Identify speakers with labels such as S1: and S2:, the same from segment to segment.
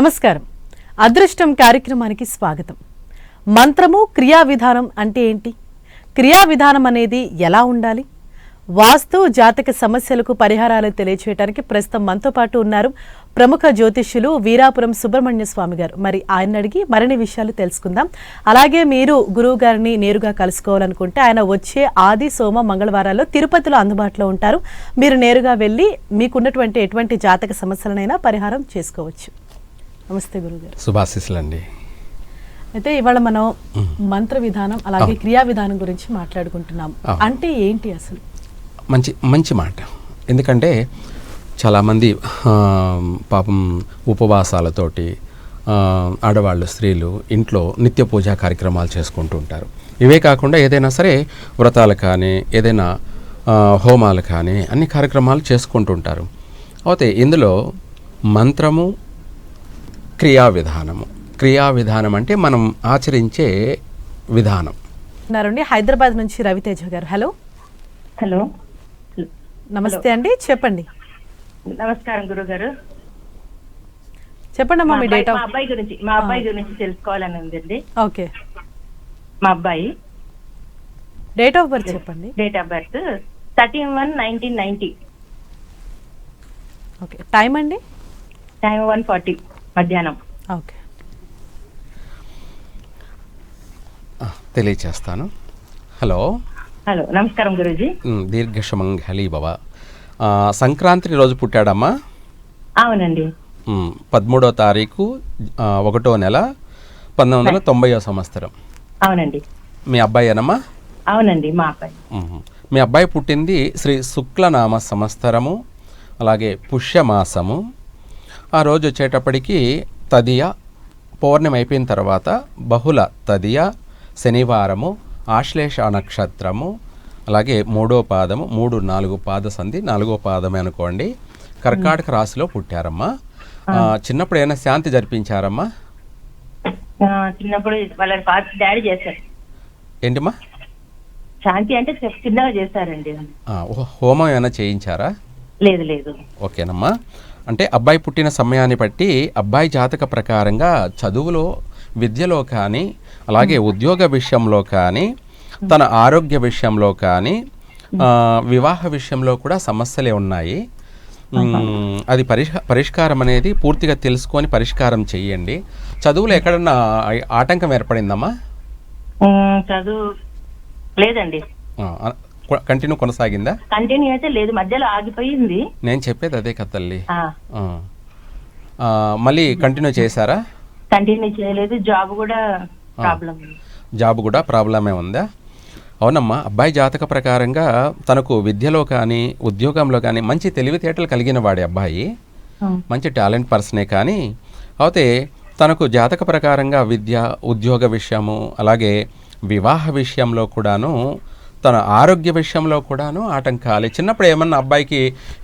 S1: నమస్కారం. అదృష్టం కార్యక్రమానికి స్వాగతం. మంత్రము క్రియా విధానం అంటే ఏంటి? క్రియా విధానం అనేది ఎలా ఉండాలి? వాస్తు జాతక సమస్యలకు పరిహారాలు తెలియచేయడానికి ప్రస్తుతం మనతో పాటు ఉన్నారు ప్రముఖ జ్యోతిష్యులు వీరాపురం సుబ్రహ్మణ్య స్వామి గారు. మరి ఆయన అడిగి మరిన్ని విషయాలు తెలుసుకుందాం. అలాగే మీరు గురువు గారిని నేరుగా కలుసుకోవాలనుకుంటే ఆయన వచ్చే ఆది సోమ మంగళవారాల్లో తిరుపతిలో అందుబాటులో ఉంటారు. మీరు నేరుగా వెళ్ళి మీకున్నటువంటి ఎటువంటి జాతక సమస్యలనైనా పరిహారం చేసుకోవచ్చు. నమస్తే గురుగారు.
S2: శుభాశీస్సులండి.
S1: అయితే ఇవాళ మనం మంత్ర విధానం అలాగే క్రియా విధానం గురించి మాట్లాడుకుంటున్నాం. అంటే ఏంటి అసలు?
S2: మంచి మంచి మాట. ఎందుకంటే చాలామంది పాపం ఉపవాసాలతోటి ఆడవాళ్ళు స్త్రీలు ఇంట్లో నిత్య పూజా కార్యక్రమాలు చేసుకుంటూ ఉంటారు. ఇవే కాకుండా ఏదైనా సరే వ్రతాలు కానీ ఏదైనా హోమాలు కానీ అన్ని కార్యక్రమాలు చేసుకుంటూ ఉంటారు. అయితే ఇందులో మంత్రము క్రియా విధానము. క్రియా విధానం అంటే మనం ఆచరించే విధానం.
S1: ఉన్నారండి. హైదరాబాద్ నుంచి రవితేజ గారు. హలో.
S3: హలో.
S1: నమస్తే అండి. చెప్పండి.
S3: నమస్కారం గురుగారు.
S1: చెప్పండి అమ్మా
S3: మా
S1: డేట్
S3: మా
S1: ఆఫ్
S3: అబ్బాయి గురించి మా అబ్బాయి గురించి తెలుసుకోవాలని ఉందండి.
S1: ఓకే.
S3: మా అబ్బాయి.
S1: డేట్ ఆఫ్ బర్త్ చెప్పండి.
S3: Date of birth thirteen one nineteen ninety.
S1: Okay. Time అండి?
S3: Time one forty. మధ్యాహ్నం.
S1: ఓకే.
S2: తెలియచేస్తాను. హలో.
S3: హలో నమస్కారం గురూజీ.
S2: దీర్ఘశమంగళి భవ సంక్రాంతి రోజు పుట్టాడమ్మా?
S3: అవునండి.
S2: పదమూడో తారీఖు ఒకటో నెల పంతొమ్మిది వందల తొంభైవ సంవత్సరం.
S3: అవునండి.
S2: మీ అబ్బాయి అనమ్మా
S3: అవునండి మా అబ్బాయి.
S2: మీ అబ్బాయి పుట్టింది శ్రీ శుక్లనామ సంవత్సరము అలాగే పుష్యమాసము ఆ రోజు వచ్చేటప్పటికి తదియ పౌర్ణమి అయిపోయిన తర్వాత బహుళ తదియ శనివారము ఆశ్లేష నక్షత్రము అలాగే మూడో పాదము మూడు నాలుగు పాద సంధి నాలుగో పాదమే అనుకోండి. కర్కాటక రాశిలో పుట్టారమ్మా. చిన్నప్పుడు ఏమైనా శాంతి జరిపించారమ్మా?
S3: ఆ, చిన్నప్పుడు వాళ్ళ ఫాదర్ డాడీ చేశారు.
S2: ఏంటిమ్మా?
S3: శాంతి అంటే చిన్నగా చేశారండి
S2: హోమం ఏమైనా చేయించారా?
S3: లేదు లేదు.
S2: ఓకేనమ్మా. అంటే అబ్బాయి పుట్టిన సమయాన్ని బట్టి అబ్బాయి జాతక ప్రకారంగా చదువులో విద్యలో కానీ అలాగే ఉద్యోగ విషయంలో కానీ తన ఆరోగ్య విషయంలో కానీ వివాహ విషయంలో కూడా సమస్యలే ఉన్నాయి. అది పరిష్క పరిష్కారం అనేది పూర్తిగా తెలుసుకొని పరిష్కారం చెయ్యండి. చదువులో ఎక్కడన్నా ఆటంకం ఏర్పడిందమ్మా?
S3: చదువు లేదండి.
S2: కంటిన్యూ కొనసాగిందా?
S3: కంటిన్యూ అయితే లేదు మధ్యలో ఆగిపోయింది.
S2: నేను చెప్పేది అదే కదా తల్లి. మళ్ళీ కంటిన్యూ చేశారా?
S3: కంటిన్యూ చేయలేదు జాబ్ కూడా ప్రాబ్లం
S2: జాబ్ కూడా ప్రాబ్లమే ఉందా? అవునమ్మా అబ్బాయి జాతక ప్రకారంగా తనకు విద్యలో కానీ ఉద్యోగంలో కానీ మంచి తెలివితేటలు కలిగిన వాడే అబ్బాయి. మంచి టాలెంట్ పర్సనే కానీ అయితే తనకు జాతక ప్రకారంగా విద్య ఉద్యోగ విషయము అలాగే వివాహ విషయంలో కూడాను తన ఆరోగ్య విషయంలో కూడాను ఆటంకాలు. చిన్నప్పుడు ఏమన్నా అబ్బాయికి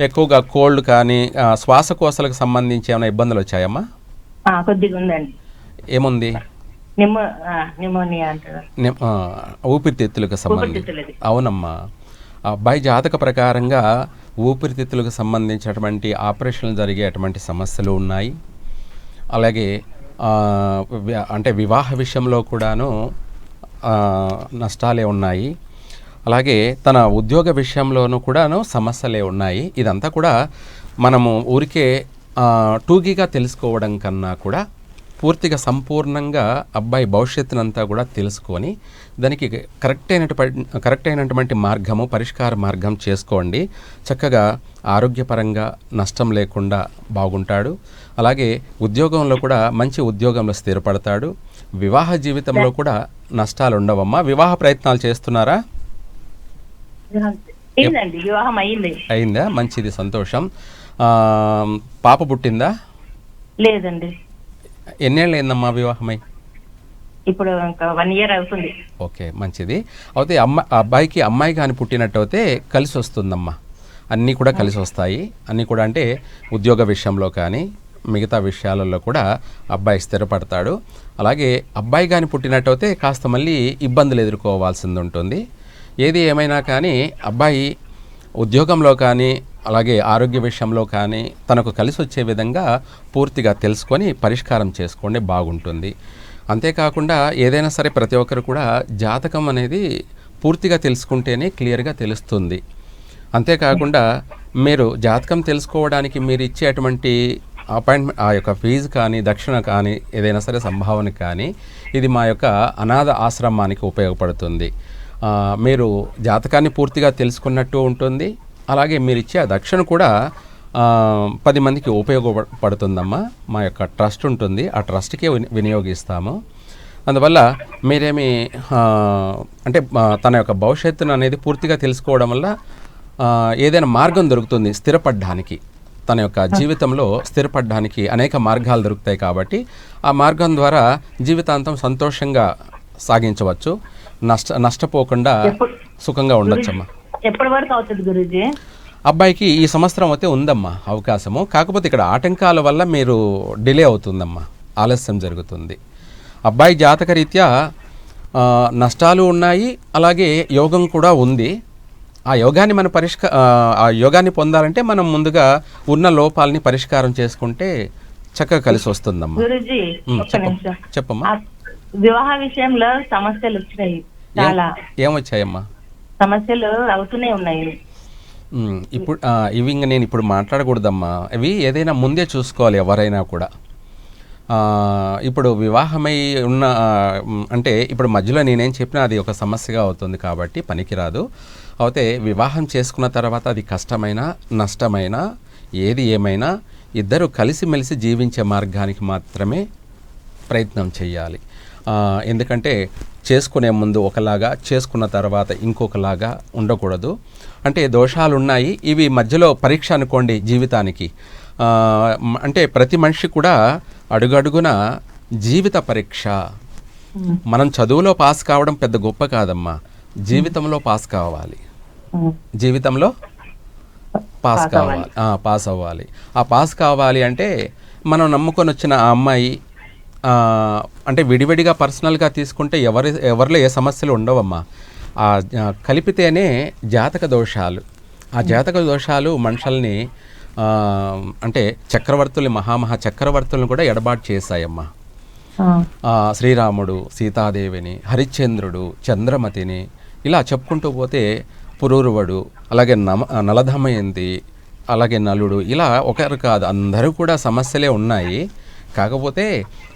S2: ఎక్కువగా కోల్డ్ కానీ శ్వాసకోశాలకు సంబంధించి ఏమైనా ఇబ్బందులు వచ్చాయమ్మా?
S3: కొద్దిగా ఉందండి.
S2: ఏముంది? ఊపిరితిత్తులకు సంబంధించి. అవునమ్మా. అబ్బాయి జాతక ప్రకారంగా ఊపిరితిత్తులకు సంబంధించినటువంటి ఆపరేషన్లు జరిగేటువంటి సమస్యలు ఉన్నాయి. అలాగే అంటే వివాహ విషయంలో కూడాను నష్టాలే ఉన్నాయి. అలాగే తన ఉద్యోగ విషయంలోనూ కూడాను సమస్యలే ఉన్నాయి. ఇదంతా కూడా మనము ఊరికే టూగీగా టూకీగా తెలుసుకోవడం కన్నా కూడా పూర్తిగా సంపూర్ణంగా అబ్బాయి భవిష్యత్తునంతా కూడా తెలుసుకొని దానికి కరెక్ట్ అయినటువంటి కరెక్ట్ అయినటువంటి మార్గము పరిష్కార మార్గం చేసుకోండి. చక్కగా ఆరోగ్యపరంగా నష్టం లేకుండా బాగుంటాడు. అలాగే ఉద్యోగంలో కూడా మంచి ఉద్యోగంలో స్థిరపడతాడు. వివాహ జీవితంలో కూడా నష్టాలు ఉండవమ్మా వివాహ ప్రయత్నాలు చేస్తున్నారా?
S3: అయిందండి వివాహం అయ్యింది
S2: అయిందా? మంచిది సంతోషం. పాప పుట్టిందా?
S3: లేదండి.
S2: ఎన్నేళ్ళు అయిందమ్మా వివాహమై?
S3: ఇప్పుడు వన్ ఇయర్ అవుతుంది.
S2: ఓకే మంచిది. అయితే అమ్మ అబ్బాయికి అమ్మాయి కానీ పుట్టినట్టయితే కలిసి వస్తుందమ్మా అన్నీ కూడా కలిసి వస్తాయి అన్నీ కూడా అంటే ఉద్యోగ విషయంలో కానీ మిగతా విషయాలలో కూడా అబ్బాయి స్థిరపడతాడు. అలాగే అబ్బాయి కానీ పుట్టినట్టయితే కాస్త మళ్ళీ ఇబ్బందులు ఎదుర్కోవాల్సింది ఉంటుంది. ఏది ఏమైనా కానీ అబ్బాయి ఉద్యోగంలో కానీ అలాగే ఆరోగ్య విషయంలో కానీ తనకు కలిసి వచ్చే విధంగా పూర్తిగా తెలుసుకొని పరిష్కారం చేసుకోండి బాగుంటుంది. అంతేకాకుండా ఏదైనా సరే ప్రతి ఒక్కరు కూడా జాతకం అనేది పూర్తిగా తెలుసుకుంటేనే క్లియర్గా తెలుస్తుంది. అంతేకాకుండా మీరు జాతకం తెలుసుకోవడానికి మీరు ఇచ్చేటువంటి అపాయింట్మెంట్ ఆ యొక్క ఫీజు కానీ దక్షిణ కానీ ఏదైనా సరే సంభావన కానీ ఇది మా యొక్క అనాథ ఆశ్రమానికి ఉపయోగపడుతుంది. మీరు జాతకాన్ని పూర్తిగా తెలుసుకున్నట్టు ఉంటుంది. అలాగే మీరు ఇచ్చే ఆ దక్షిణ కూడా పది మందికి ఉపయోగపడుతుందమ్మా. మా యొక్క ట్రస్ట్ ఉంటుంది. ఆ ట్రస్ట్కే విని- వినియోగిస్తాము. అందువల్ల మీరేమి అంటే తన యొక్క భవిష్యత్తును అనేది పూర్తిగా తెలుసుకోవడం వల్ల ఏదైనా మార్గం దొరుకుతుంది స్థిరపడడానికి. తన యొక్క జీవితంలో స్థిరపడడానికి అనేక మార్గాలు దొరుకుతాయి కాబట్టి ఆ మార్గం ద్వారా జీవితాంతం సంతోషంగా సాగించవచ్చు. నష్ట నష్టపోకుండా సుఖంగా ఉండొచ్చమ్మా.
S3: ఎప్పటి వరకు అవుతుంది గురుజీ?
S2: అబ్బాయికి ఈ సంవత్సరం అయితే ఉందమ్మా అవకాశము. కాకపోతే ఇక్కడ ఆటంకాల వల్ల మీరు డిలే అవుతుందమ్మా. ఆలస్యం జరుగుతుంది. అబ్బాయి జాతక రీత్యా ఆ, నష్టాలు ఉన్నాయి అలాగే యోగం కూడా ఉంది. ఆ యోగాన్ని మనం పరిష్క ఆ, యోగాన్ని పొందాలంటే మనం ముందుగా ఉన్న లోపాలని పరిష్కారం చేసుకుంటే చక్కగా కలిసి వస్తుందమ్మా. చెప్పమ్మా.
S3: వివాహ విషయంలో సమస్యలు వచ్చినాయి. చాలా.
S2: ఏమొచ్చాయమ్మా?
S3: సమస్యలు అవుతూనే ఉన్నాయి.
S2: ఇప్పుడు ఇవి ఇంకా నేను ఇప్పుడు మాట్లాడకూడదమ్మా. ఇవి ఏదైనా ముందే చూసుకోవాలి ఎవరైనా కూడా. ఇప్పుడు వివాహమై ఉన్న అంటే ఇప్పుడు మధ్యలో నేనేం చెప్పినా అది ఒక సమస్యగా అవుతుంది కాబట్టి పనికిరాదు. అయితే వివాహం చేసుకున్న తర్వాత అది కష్టమైన నష్టమైన ఏది ఏమైనా ఇద్దరు కలిసిమెలిసి జీవించే మార్గానికి మాత్రమే ప్రయత్నం చేయాలి ఎందుకంటే చేసుకునే ముందు ఒకలాగా చేసుకున్న తర్వాత ఇంకొకలాగా ఉండకూడదు. అంటే దోషాలు ఉన్నాయి ఇవి మధ్యలో పరీక్ష అనుకోండి జీవితానికి. అంటే ప్రతి మనిషి కూడా అడుగడుగున జీవిత పరీక్ష. మనం చదువులో పాస్ కావడం పెద్ద గొప్ప కాదమ్మా. జీవితంలో పాస్ కావాలి. జీవితంలో పాస్ కావాలి. పాస్ అవ్వాలి. ఆ పాస్ కావాలి అంటే మనం నమ్ముకొని వచ్చిన ఆ అమ్మాయి అంటే విడివిడిగా పర్సనల్గా తీసుకుంటే ఎవరి ఎవరిలో ఏ సమస్యలు ఉండవమ్మా. ఆ కలిపితేనే జాతక దోషాలు. ఆ జాతక దోషాలు మనుషుల్ని అంటే చక్రవర్తుల్ని మహామహా చక్రవర్తులను కూడా ఎడబాటు చేశాయమ్మా. శ్రీరాముడు సీతాదేవిని హరిశ్చంద్రుడు చంద్రమతిని ఇలా చెప్పుకుంటూ పోతే పురూరువుడు అలాగే నమ నలధమయంతి అలాగే నలుడు ఇలా ఒకరు కాదు. అందరూ కూడా సమస్యలే ఉన్నాయి. కాకపోతే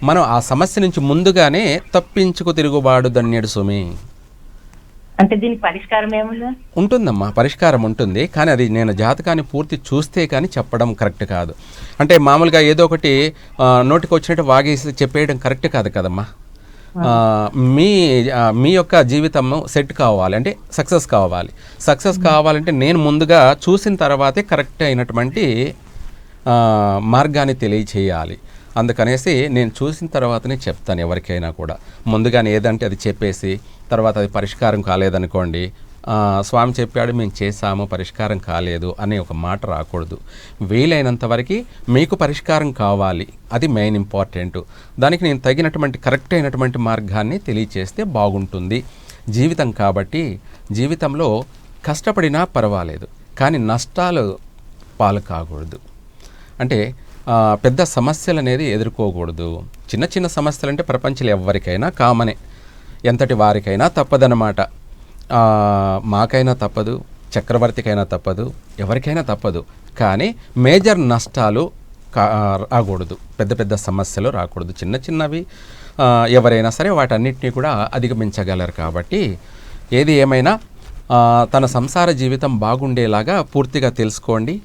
S2: మనం ఆ సమస్య నుంచి ముందుగానే తప్పించుకు తిరుగుబాడు ధన్యుడు సుమి
S3: అంటే దీనికి పరిష్కారం ఏముంది?
S2: ఉంటుందమ్మా పరిష్కారం ఉంటుంది. కానీ అది నేను జాతకాన్ని పూర్తి చూస్తే కానీ చెప్పడం కరెక్ట్ కాదు. అంటే మామూలుగా ఏదో ఒకటి నోటికి వచ్చినట్టు వాగేసి చెప్పేయడం కరెక్ట్ కాదు కదమ్మా. మీ మీ యొక్క జీవితం సెట్ కావాలి. అంటే సక్సెస్ కావాలి. సక్సెస్ కావాలంటే నేను ముందుగా చూసిన తర్వాతే కరెక్ట్ అయినటువంటి మార్గాన్ని తెలియచేయాలి. అందుకనేసి నేను చూసిన తర్వాతనే చెప్తాను ఎవరికైనా కూడా. ముందుగానే ఏదంటే అది చెప్పేసి తర్వాత అది పరిష్కారం కాలేదనుకోండి స్వామి చెప్పాడు మేము చేసాము పరిష్కారం కాలేదు అనే ఒక మాట రాకూడదు. వీలైనంత వరకు మీకు పరిష్కారం కావాలి అది మెయిన్ ఇంపార్టెంట్. దానికి నేను తగినటువంటి కరెక్ట్ అయినటువంటి మార్గాన్ని తెలియచేస్తే బాగుంటుంది. జీవితం కాబట్టి జీవితంలో కష్టపడినా పర్వాలేదు కానీ నష్టాలు పాలు కాకూడదు. అంటే పెద్ద సమస్యలు అనేది ఎదుర్కోకూడదు. చిన్న చిన్న సమస్యలు అంటే ప్రపంచంలో ఎవరికైనా కామనే. ఎంతటి వారికైనా తప్పదనమాట మాకైనా తప్పదు చక్రవర్తికైనా తప్పదు ఎవరికైనా తప్పదు. కానీ మేజర్ నష్టాలు కా రాకూడదు. పెద్ద పెద్ద సమస్యలు రాకూడదు. చిన్న చిన్నవి ఎవరైనా సరే వాటన్నిటినీ కూడా అధిగమించగలరు కాబట్టి ఏది ఏమైనా తన సంసార జీవితం బాగుండేలాగా పూర్తిగా తెలుసుకోండి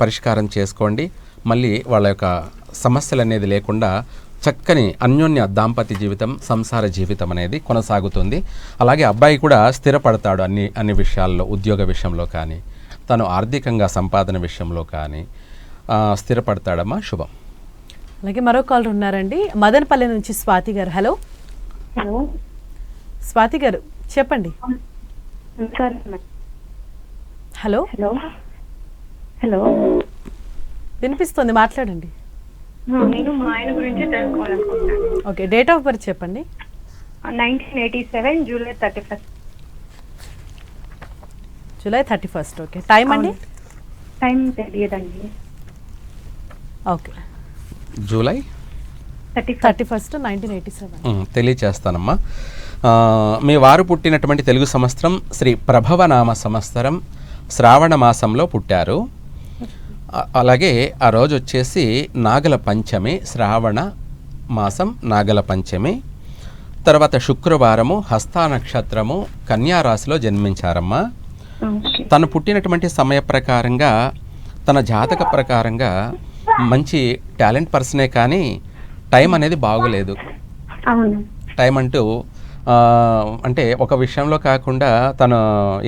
S2: పరిష్కారం చేసుకోండి. మళ్ళీ వాళ్ళ యొక్క సమస్యలు అనేది లేకుండా చక్కని అన్యోన్య దాంపత్య జీవితం సంసార జీవితం అనేది కొనసాగుతుంది. అలాగే అబ్బాయి కూడా స్థిరపడతాడు అన్ని అన్ని విషయాల్లో ఉద్యోగ విషయంలో కానీ తను ఆర్థికంగా సంపాదన విషయంలో కానీ ఆ, స్థిరపడతాడమ్మా. శుభం.
S1: అలాగే మరో కాలర్ ఉన్నారండి. మదనపల్లి నుంచి స్వాతి గారు. హలో.
S4: హలో.
S1: స్వాతి గారు చెప్పండి. హలో.
S4: హలో. హలో.
S1: వినిపిస్తుంది మాట్లాడండి.
S4: నేను మా ఆయన గురించి తెలుసుకోవాలనుకుంటున్నాను.
S1: ఓకే డేట్ ఆఫ్ బర్త్ చెప్పండి.
S4: Nineteen eighty seven July thirty first.
S1: July thirty first okay. Time అండి?
S4: టైం తెలియదండి.
S1: Okay.
S2: July?
S4: Thirty
S1: thirty first nineteen eighty seven.
S2: తెలియచేస్తానమ్మా. మీ వారు పుట్టినటువంటి తెలుగు సంవత్సరం శ్రీ ప్రభవనామ సంవత్సరం శ్రావణ మాసంలో పుట్టారు. అలాగే ఆ రోజు వచ్చేసి నాగల పంచమి శ్రావణ మాసం నాగల పంచమి తర్వాత శుక్రవారము హస్తా నక్షత్రము కన్యా రాశిలో జన్మించారమ్మా. తను పుట్టినటువంటి సమయ ప్రకారంగా తన జాతక ప్రకారంగా మంచి టాలెంట్ పర్సనే కానీ టైం అనేది బాగోలేదు. టైం అంటూ అంటే ఒక విషయంలో కాకుండా తను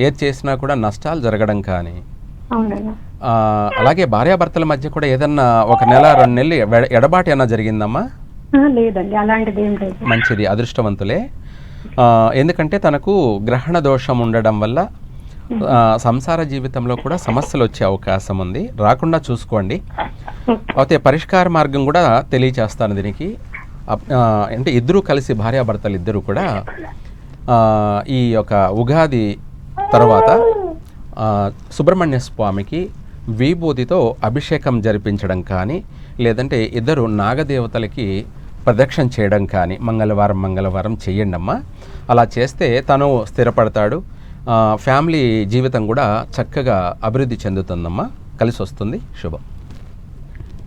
S2: ఏది చేసినా కూడా నష్టాలు జరగడం కానీ అలాగే భార్యాభర్తల మధ్య కూడా ఏదన్నా ఒక నెల రెండు నెలలు ఎడ- ఎడబాటు ఏమైనా జరిగిందమ్మా?
S4: లేదండి అలాంటిది ఏం లేదు.
S2: మంచిది అదృష్టవంతులే. ఎందుకంటే తనకు గ్రహణ దోషం ఉండడం వల్ల సంసార జీవితంలో కూడా సమస్యలు వచ్చే అవకాశం ఉంది. రాకుండా చూసుకోండి. అయితే పరిష్కార మార్గం కూడా తెలియచేస్తాను దీనికి. అంటే ఇద్దరు కలిసి భార్యాభర్తలు ఇద్దరు కూడా ఈ యొక్క ఉగాది తర్వాత సుబ్రహ్మణ్య స్వామికి విభూతితో అభిషేకం జరిపించడం కానీ లేదంటే ఇద్దరు నాగదేవతలకి ప్రదక్షిణ చేయడం కానీ మంగళవారం మంగళవారం అమ్మా. అలా చేస్తే తను స్థిరపడతాడు. ఫ్యామిలీ జీవితం కూడా చక్కగా అభివృద్ధి చెందుతుందమ్మా. కలిసి వస్తుంది. శుభం.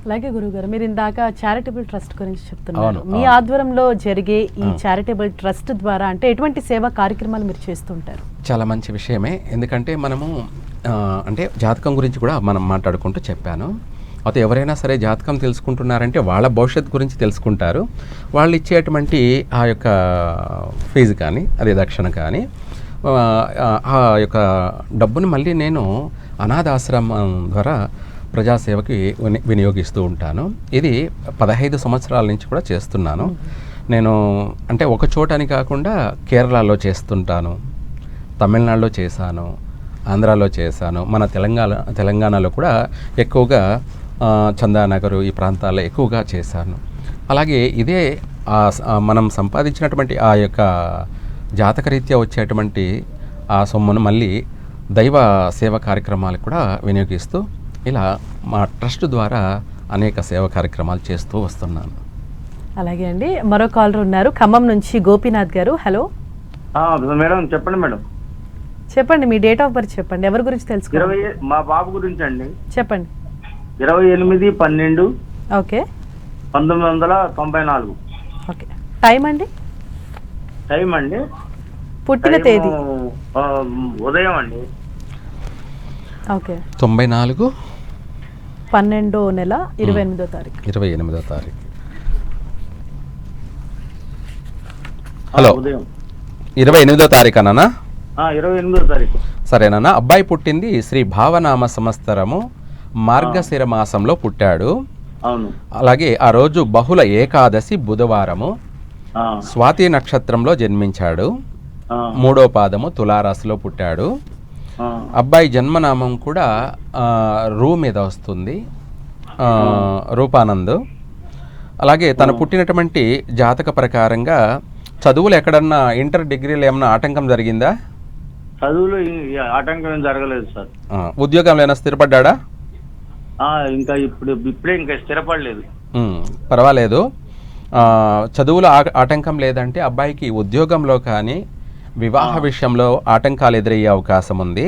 S1: అలాగే గురుగారు మీరు ఇందాక చారిటబుల్ ట్రస్ట్ గురించి చెప్తున్నారు. మీ. ఆధ్వర్యంలో జరిగే ఈ చారిటబుల్ ట్రస్ట్ ద్వారా అంటే ఎటువంటి సేవా కార్యక్రమాలు మీరు చేస్తుంటారు
S2: చాలా మంచి విషయమే. ఎందుకంటే మనము అంటే జాతకం గురించి కూడా మనం మాట్లాడుకుంటూ చెప్పాను. అయితే ఎవరైనా సరే జాతకం తెలుసుకుంటున్నారంటే వాళ్ళ భవిష్యత్తు గురించి తెలుసుకుంటారు. వాళ్ళు ఇచ్చేటువంటి ఆ యొక్క ఫీజు కానీ అదే దక్షిణ కానీ ఆ, యొక్క డబ్బుని మళ్ళీ నేను అనాథాశ్రమం ద్వారా ప్రజాసేవకి విని- వినియోగిస్తూ ఉంటాను. ఇది పదహైదు సంవత్సరాల నుంచి కూడా చేస్తున్నాను. నేను అంటే ఒక చోటని కాకుండా కేరళలో చేస్తుంటాను. తమిళనాడులో చేశాను. ఆంధ్రాలో చేశాను. మన తెలంగాణ తెలంగాణలో కూడా ఎక్కువగా చందానగరు ఈ ప్రాంతాల్లో ఎక్కువగా చేశాను. అలాగే ఇదే మనం సంపాదించినటువంటి ఆ యొక్క జాతకరీత్యా వచ్చేటువంటి ఆ సొమ్మును మళ్ళీ దైవ సేవ కార్యక్రమాలకు కూడా వినియోగిస్తూ ఇలా మా ట్రస్ట్ ద్వారా అనేక సేవ కార్యక్రమాలు చేస్తూ వస్తున్నాను.
S1: అలాగే అండి మరో కాలర్ ఉన్నారు. ఖమ్మం నుంచి గోపీనాథ్ గారు. హలో.
S5: ఆ, మేడం చెప్పండి మేడం.
S1: చెప్పండి మీ డేట్ ఆఫ్ బర్త్ చెప్పండి. ఎవరి గురించి
S5: ఇరవై
S1: తెలుసుకోవాలి
S5: మా బాబు గురించి అండి.
S1: చెప్పండి.
S5: ఇరవై ఎనిమిది పన్నెండు
S1: ఓకే.
S5: పంతొమ్మిది వందల తొంభై నాలుగు.
S1: ఓకే. టైం అండి?
S5: టైం అండి.
S1: పుట్టిన తేదీ?
S5: ఉదయం అండి.
S1: ఓకే.
S2: తొంభై నాలుగు?
S1: పన్నెండో నెల ఇరవై ఎనిమిదో తారీఖు.
S2: ఇరవై ఎనిమిదో తారీఖు. హలో.
S5: ఉదయం.
S2: ఇరవై ఎనిమిదో తారీఖు అన్నా
S5: ఆ, ఇరవై ఎనిమిదో తారీఖు.
S2: సరేనా అబ్బాయి పుట్టింది శ్రీ భావనామ సంవత్సరము మార్గశిర మాసంలో పుట్టాడు.
S5: అవును.
S2: అలాగే ఆ రోజు బహుళ ఏకాదశి బుధవారము స్వాతి నక్షత్రంలో జన్మించాడు. మూడో పాదము తులారాశిలో పుట్టాడు. అబ్బాయి జన్మనామం కూడా రూ మీద వస్తుంది. రూపానంద్. అలాగే తను పుట్టినటువంటి జాతక ప్రకారంగా చదువులు ఎక్కడన్నా ఇంటర్ డిగ్రీలు ఏమన్నా ఆటంకం జరిగిందా?
S5: చదువులో ఆటంకం ఏం జరగలేదు సార్.
S2: ఉద్యోగంలో ఏమైనా స్థిరపడ్డా
S5: ఇంకా ఇప్పుడు ఇప్పుడే ఇంకా స్థిరపడలేదు.
S2: పర్వాలేదు. చదువులో ఆటంకం లేదంటే అబ్బాయికి ఉద్యోగంలో కానీ వివాహ విషయంలో ఆటంకాలు ఎదురయ్యే అవకాశం ఉంది.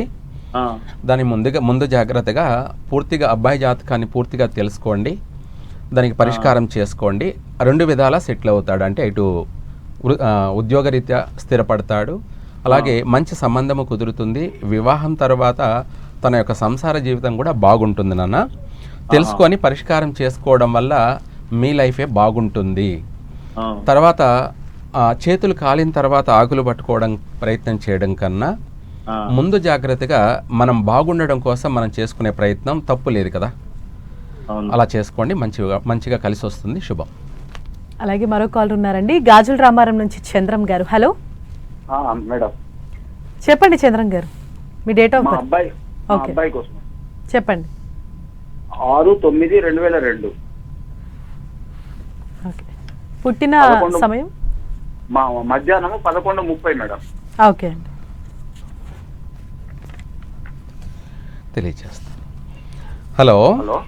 S2: దాని ముందుగా ముందు జాగ్రత్తగా పూర్తిగా అబ్బాయి జాతకాన్ని పూర్తిగా తెలుసుకోండి. దానికి పరిష్కారం చేసుకోండి. రెండు విధాలా సెటిల్ అవుతాడు. అంటే ఇటు ఉద్యోగరీత్యా స్థిరపడతాడు. అలాగే మంచి సంబంధము కుదురుతుంది. వివాహం తర్వాత తన యొక్క సంసార జీవితం కూడా బాగుంటుంది నాన్న. తెలుసుకొని పరిష్కారం చేసుకోవడం వల్ల మీ లైఫే బాగుంటుంది. తర్వాత ఆ, చేతులు కాలిన తర్వాత ఆకులు పట్టుకోవడం ప్రయత్నం చేయడం కన్నా ముందు జాగ్రత్తగా మనం బాగుండడం కోసం మనం చేసుకునే ప్రయత్నం తప్పు లేదు కదా.
S5: అవును.
S2: అలా చేసుకోండి. మంచిగా మంచిగా కలిసి వస్తుంది. శుభం.
S1: అలాగే మరో కాలర్ ఉన్నారండి. గాజుల రామారం నుంచి చంద్రం గారు. హలో.
S6: మేడం.
S1: చెప్పండి చంద్రం గారు. మీ డేట్ ఆఫ్ బర్త్.
S6: అబ్బాయి
S1: ఓకే.
S6: అబ్బాయి కోసం.
S1: చెప్పండి.
S6: ఆరు తొమ్మిది రెండు వేల రెండు.
S1: ఓకే. పుట్టిన. సమయం?
S6: మా మధ్యాహ్నం పదకొండు ముప్పై మేడం.
S1: ఓకే అండి.
S2: తెలియజేస్తాను హలో?
S6: హలో?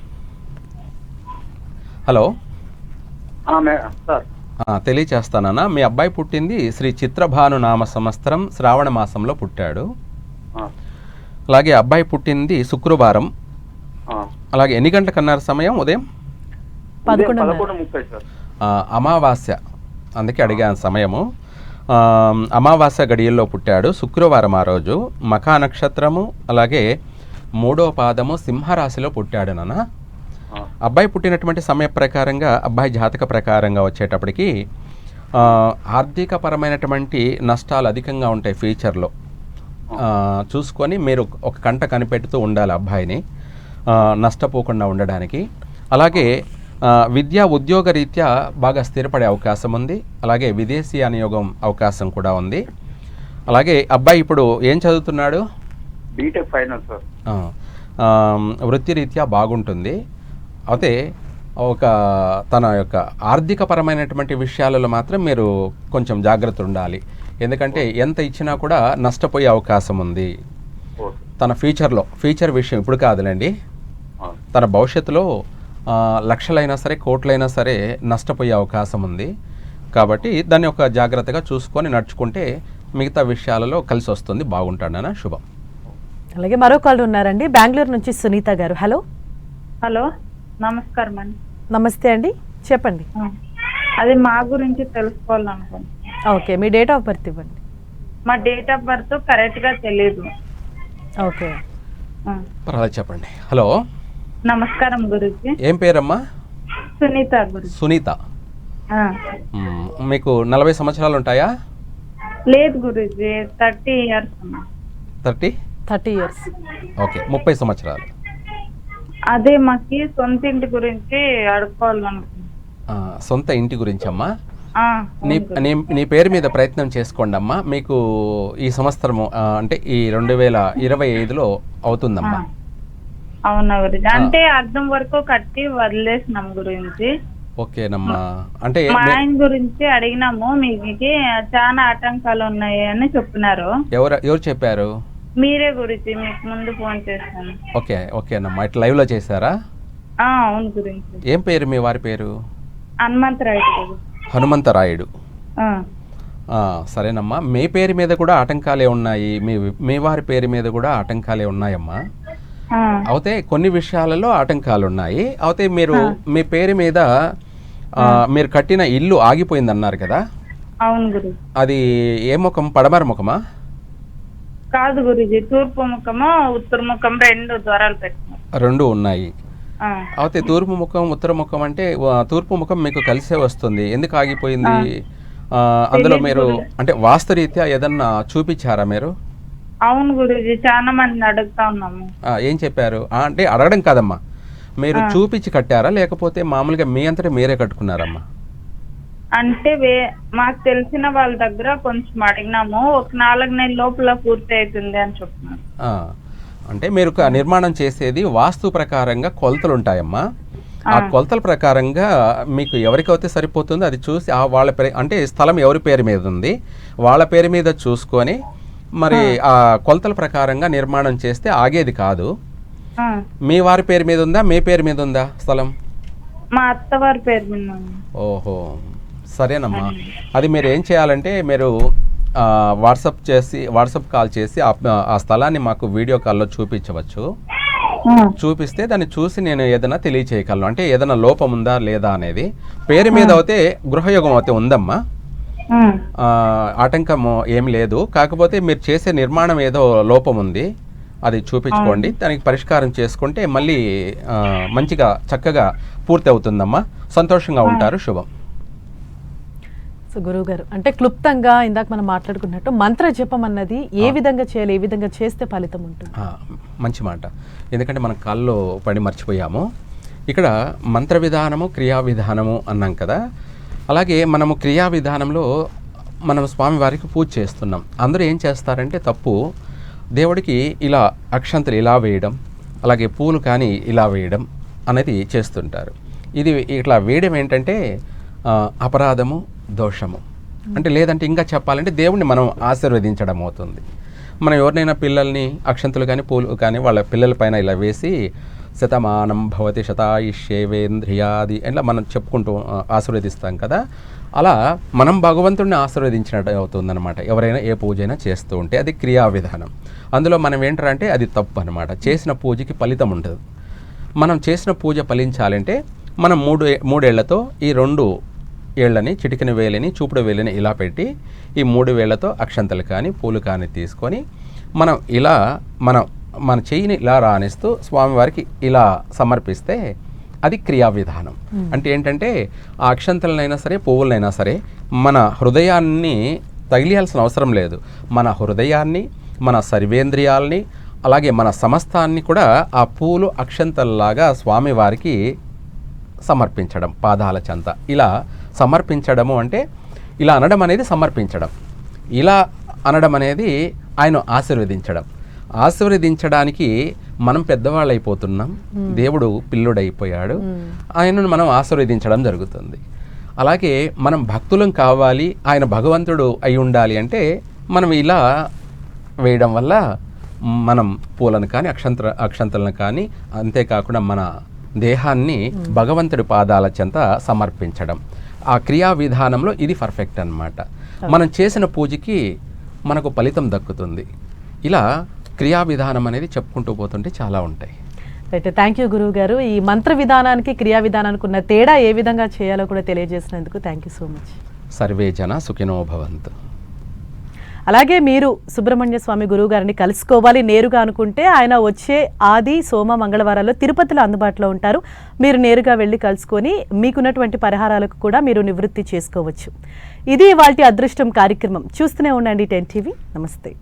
S2: హలో?
S6: సార్.
S2: తెలియచేస్తానన్నా. మీ అబ్బాయి పుట్టింది శ్రీ చిత్రభాను నామ సంవత్సరం శ్రావణ మాసంలో పుట్టాడు.
S6: ఆ,
S2: అలాగే అబ్బాయి పుట్టింది శుక్రవారం.
S6: ఆ.
S2: అలాగే ఎన్ని గంటలకన్నారు సమయం ఉదయం? అమావాస్య. అందుకే అడిగాను సమయము. ఆ, అమావాస్య గడియల్లో పుట్టాడు శుక్రవారం ఆ రోజు. మఖా నక్షత్రము అలాగే మూడో పాదము సింహరాశిలో పుట్టాడు నాన్న. అబ్బాయి పుట్టినటువంటి సమయ ప్రకారంగా అబ్బాయి జాతక ప్రకారంగా వచ్చేటప్పటికి ఆ, ఆర్థికపరమైనటువంటి నష్టాలు అధికంగా ఉంటాయి ఫ్యూచర్లో. చూసుకొని మీరు ఒక కంట కనిపెడుతూ ఉండాలి అబ్బాయిని నష్టపోకుండా ఉండడానికి. అలాగే విద్యా ఉద్యోగ రీత్యా బాగా స్థిరపడే అవకాశం ఉంది. అలాగే విదేశీ అనుయోగం అవకాశం కూడా ఉంది. అలాగే అబ్బాయి ఇప్పుడు ఏం చదువుతున్నాడు?
S6: BTech final sir.
S2: వృత్తిరీత్యా బాగుంటుంది. అయితే ఒక తన యొక్క ఆర్థికపరమైనటువంటి విషయాలలో మాత్రం మీరు కొంచెం జాగ్రత్త ఉండాలి ఎందుకంటే ఎంత ఇచ్చినా కూడా నష్టపోయే అవకాశం ఉంది. తన ఫ్యూచర్లో ఫ్యూచర్ విషయం ఇప్పుడు కాదులేండి. తన భవిష్యత్తులో లక్షలైనా సరే కోట్లైనా సరే నష్టపోయే అవకాశం ఉంది. కాబట్టి దాన్ని ఒక జాగ్రత్తగా చూసుకొని నడుచుకుంటే మిగతా విషయాలలో కలిసి వస్తుంది. బాగుంటాడన శుభం.
S1: అలాగే మరో కాల్ ఉన్నారండి. బెంగళూరు నుంచి సునీత గారు. హలో.
S4: హలో. నమస్కారం అండి
S1: నమస్తే అండి. చెప్పండి.
S4: అది మా గురించి తెలుసుకోవాలనుకుంటున్నాను.
S1: ఓకే మీ డేట్ ఆఫ్ బర్త్ ఇవ్వండి.
S4: మా డేట్ ఆఫ్ బర్త్ కరెక్ట్గా తెలియదు
S1: ఓకే
S2: పర్వాలేదు చెప్పండి. హలో.
S4: నమస్కారం గురుజీ.
S2: ఏం పేరమ్మా?
S4: సునీత గురుజీ.
S2: సునీత. మ్మ్. మీకు నలభై సంవత్సరాలు ఉంటాయా?
S4: లేదు Guruji thirty years
S2: thirty?
S1: Thirty years.
S2: Okay ముప్పై సంవత్సరాలు.
S4: అదే మాకి సొంత ఇంటి గురించి అడుక్కోవాలనుకుంటున్నాను
S2: సొంత ఇంటి గురించి అమ్మా నీ. నీ పేరు మీద ప్రయత్నం చేసుకోండి అమ్మా. మీకు ఈ సంవత్సరము అంటే ఈ రెండు వేల ఇరవై ఐదులో అవుతుందమ్మా.
S4: అవునా గురించి అంటే అర్థం వరకు కట్టి వదిలేసినాం గురించి
S2: ఓకేనమ్మా. అంటే
S4: మీ- ఆయన గురించి అడిగినాము మీకు చాలా ఆటంకాలు ఉన్నాయి అని చెప్పినారు.
S2: ఎవరు ఎవరు చెప్పారు?
S4: మీరే గురించి మీకు ముందు ఫోన్ చేస్తాను
S2: ఓకే ఓకేనమ్మా ఇట్లా లైవ్లో చేశారా?
S4: ఆ, అవును గురించి
S2: ఏం పేరు మీ వారి పేరు?
S4: హనుమంతరాయుడు గురు
S2: హనుమంతరాయుడు.
S4: ఆ,
S2: ఆ, సరేనమ్మా. మీ పేరు మీద కూడా ఆటంకాలే ఉన్నాయి. మీ మీ వారి పేరు మీద కూడా ఆటంకాలే ఉన్నాయమ్మా.
S4: ఆ,
S2: అయితే కొన్ని విషయాలలో ఆటంకాలు ఉన్నాయి అయితే మీరు మీ పేరు మీద ఆ, మీరు కట్టిన ఇల్లు ఆగిపోయింది అన్నారు కదా?
S4: అవును గురు
S2: అది ఏ ముఖం? పడమర ముఖమా?
S4: కాదు గురుజీ. తూర్పు ముఖము ఉత్తర ముఖం రెండు ద్వారాలు పెట్టినారు
S2: రెండు ఉన్నాయి. అయితే తూర్పు ముఖం ఉత్తర ముఖం అంటే తూర్పు ముఖం మీకు కలిసే వస్తుంది. ఎందుకు ఆగిపోయింది? అందులో మీరు అంటే వాస్తురీత్యా ఏదన్నా చూపించారా మీరు?
S4: అవును గురుజీ చాలా మంది అడుగుతా ఉన్నాము.
S2: ఏం చెప్పారు? అంటే అడగడం కాదమ్మా. మీరు చూపించి కట్టారా? లేకపోతే మామూలుగా మీ అంతటా మీరే కట్టుకున్నారమ్మా?
S4: అంటే వే మాకు తెలిసిన వాళ్ళ దగ్గర కొంచెం అడిగినాము ఒక నాలుగు నెలల లోపల పూర్తి అవుతుంది అని చెప్తున్నారు
S2: అంటే మీరు నిర్మాణం చేసేది వాస్తు ప్రకారంగా కొలతలు ఉంటాయమ్మా. ఆ కొలతల ప్రకారంగా మీకు ఎవరికైతే సరిపోతుందో అది చూసి ఆ వాళ్ళ పేరు అంటే స్థలం ఎవరి పేరు మీద ఉంది వాళ్ళ పేరు మీద చూసుకొని మరి ఆ. కొలతల ప్రకారంగా నిర్మాణం చేస్తే ఆగేది కాదు. మీ వారి పేరు మీద ఉందా మీ పేరు మీద ఉందా స్థలం?
S4: మా అత్తవారి పేరు మీద.
S2: ఓహో. సరేనమ్మా. అది మీరు ఏం చేయాలంటే మీరు వాట్సాప్ చేసి వాట్సాప్ కాల్ చేసి ఆ స్థలాన్ని మాకు వీడియో కాల్లో చూపించవచ్చు. చూపిస్తే దాన్ని చూసి నేను ఏదైనా తెలియచేయగలను. అంటే ఏదైనా లోపం ఉందా లేదా అనేది. పేరు మీద అయితే గృహయోగం అయితే ఉందమ్మా. ఆటంకం ఏం లేదు. కాకపోతే మీరు చేసే నిర్మాణం ఏదో లోపం ఉంది. అది చూపించుకోండి. దానికి పరిష్కారం చేసుకుంటే మళ్ళీ మంచిగా చక్కగా పూర్తి అవుతుందమ్మా సంతోషంగా ఉంటారు. శుభం.
S1: సో గురువు గారు అంటే క్లుప్తంగా ఇందాక మనం మాట్లాడుకున్నట్టు మంత్ర జపం అన్నది ఏ విధంగా చేయాలి ఏ విధంగా చేస్తే ఫలితం ఉంటుంది?
S2: మంచి మాట. ఎందుకంటే మనం కాల్లో పడి మర్చిపోయాము. ఇక్కడ మంత్ర విధానము క్రియా విధానము అన్నాం కదా. అలాగే మనము క్రియా విధానంలో మనం స్వామివారికి పూజ చేస్తున్నాం. అందరూ ఏం చేస్తారంటే తప్పు దేవుడికి ఇలా అక్షంతలు ఇలా వేయడం అలాగే పూలు కానీ ఇలా వేయడం అనేది చేస్తుంటారు. ఇది ఇట్లా వేయడం ఏంటంటే అపరాధము దోషము. అంటే లేదంటే ఇంకా చెప్పాలంటే దేవుణ్ణి మనం ఆశీర్వదించడం అవుతుంది. మనం ఎవరినైనా పిల్లల్ని అక్షంతులు కానీ పూలు కానీ వాళ్ళ పిల్లల పైన ఇలా వేసి శతమానం భవతి శతాయుష్యేవేంద్రియాది ఇట్లా మనం చెప్పుకుంటూ ఆశీర్వదిస్తాం కదా. అలా మనం భగవంతుడిని ఆశీర్వదించినట్టు అవుతుందన్నమాట. ఎవరైనా ఏ పూజ అయినా చేస్తూ ఉంటే అది క్రియా విధానం. అందులో మనం ఏంటంటే అది తప్పు అనమాట చేసిన పూజకి ఫలితం ఉండదు. మనం చేసిన పూజ ఫలించాలంటే మనం మూడు మూడేళ్ళతో ఈ రెండు ఏళ్ళని చిటికిన వేలిని చూపుడు వేలిని ఇలా పెట్టి ఈ మూడు వేళ్ళతో అక్షంతలు కానీ పూలు కానీ తీసుకొని మనం ఇలా మనం మన చెయ్యిని ఇలా రాణిస్తూ స్వామివారికి ఇలా సమర్పిస్తే అది క్రియా విధానం. అంటే ఏంటంటే ఆ అక్షంతలనైనా సరే పువ్వులనైనా సరే మన హృదయాన్ని తగిలియాల్సిన అవసరం లేదు. మన హృదయాన్ని మన సర్వేంద్రియాల్ని అలాగే మన సమస్తాన్ని కూడా ఆ పూలు అక్షంతల్లాగా స్వామివారికి సమర్పించడం పాదాల చెంత. ఇలా సమర్పించడము అంటే ఇలా అనడం అనేది సమర్పించడం. ఇలా అనడం అనేది ఆయన ఆశీర్వదించడం. ఆశీర్వదించడానికి మనం పెద్దవాళ్ళు అయిపోతున్నాం దేవుడు పిల్లుడైపోయాడు. ఆయనను మనం ఆశీర్వదించడం జరుగుతుంది. అలాగే మనం భక్తులం కావాలి ఆయన భగవంతుడు అయి ఉండాలి అంటే మనం ఇలా వేయడం వల్ల మనం పూలను కానీ అక్షంత అక్షంతలను కానీ అంతేకాకుండా మన దేహాన్ని భగవంతుడి పాదాల చెంత సమర్పించడం. ఆ క్రియా విధానంలో ఇది పర్ఫెక్ట్ అన్నమాట. మనం చేసిన పూజకి మనకు ఫలితం దక్కుతుంది. ఇలా క్రియా విధానం అనేది చెప్పుకుంటూ పోతుంటే చాలా ఉంటాయి.
S1: రైట్ థ్యాంక్ యూ గురువు గారు ఈ మంత్ర విధానానికి క్రియా విధానానికి ఉన్న తేడా ఏ విధంగా చేయాలో కూడా తెలియజేసినందుకు థ్యాంక్ యూ సో మచ్
S2: సర్వే జన సుఖినో భవంతు.
S1: అలాగే మీరు సుబ్రహ్మణ్య స్వామి గురువు గారిని కలుసుకోవాలి నేరుగా అనుకుంటే ఆయన వచ్చే ఆది సోమ మంగళవారాల్లో తిరుపతిలో అందుబాటులో ఉంటారు. మీరు నేరుగా వెళ్ళి కలుసుకొని మీకున్నటువంటి పరిహారాలకు కూడా మీరు నివృత్తి చేసుకోవచ్చు. ఇది వాటి అదృష్టం కార్యక్రమం. చూస్తూనే ఉండండి టెన్ టీవీ. నమస్తే.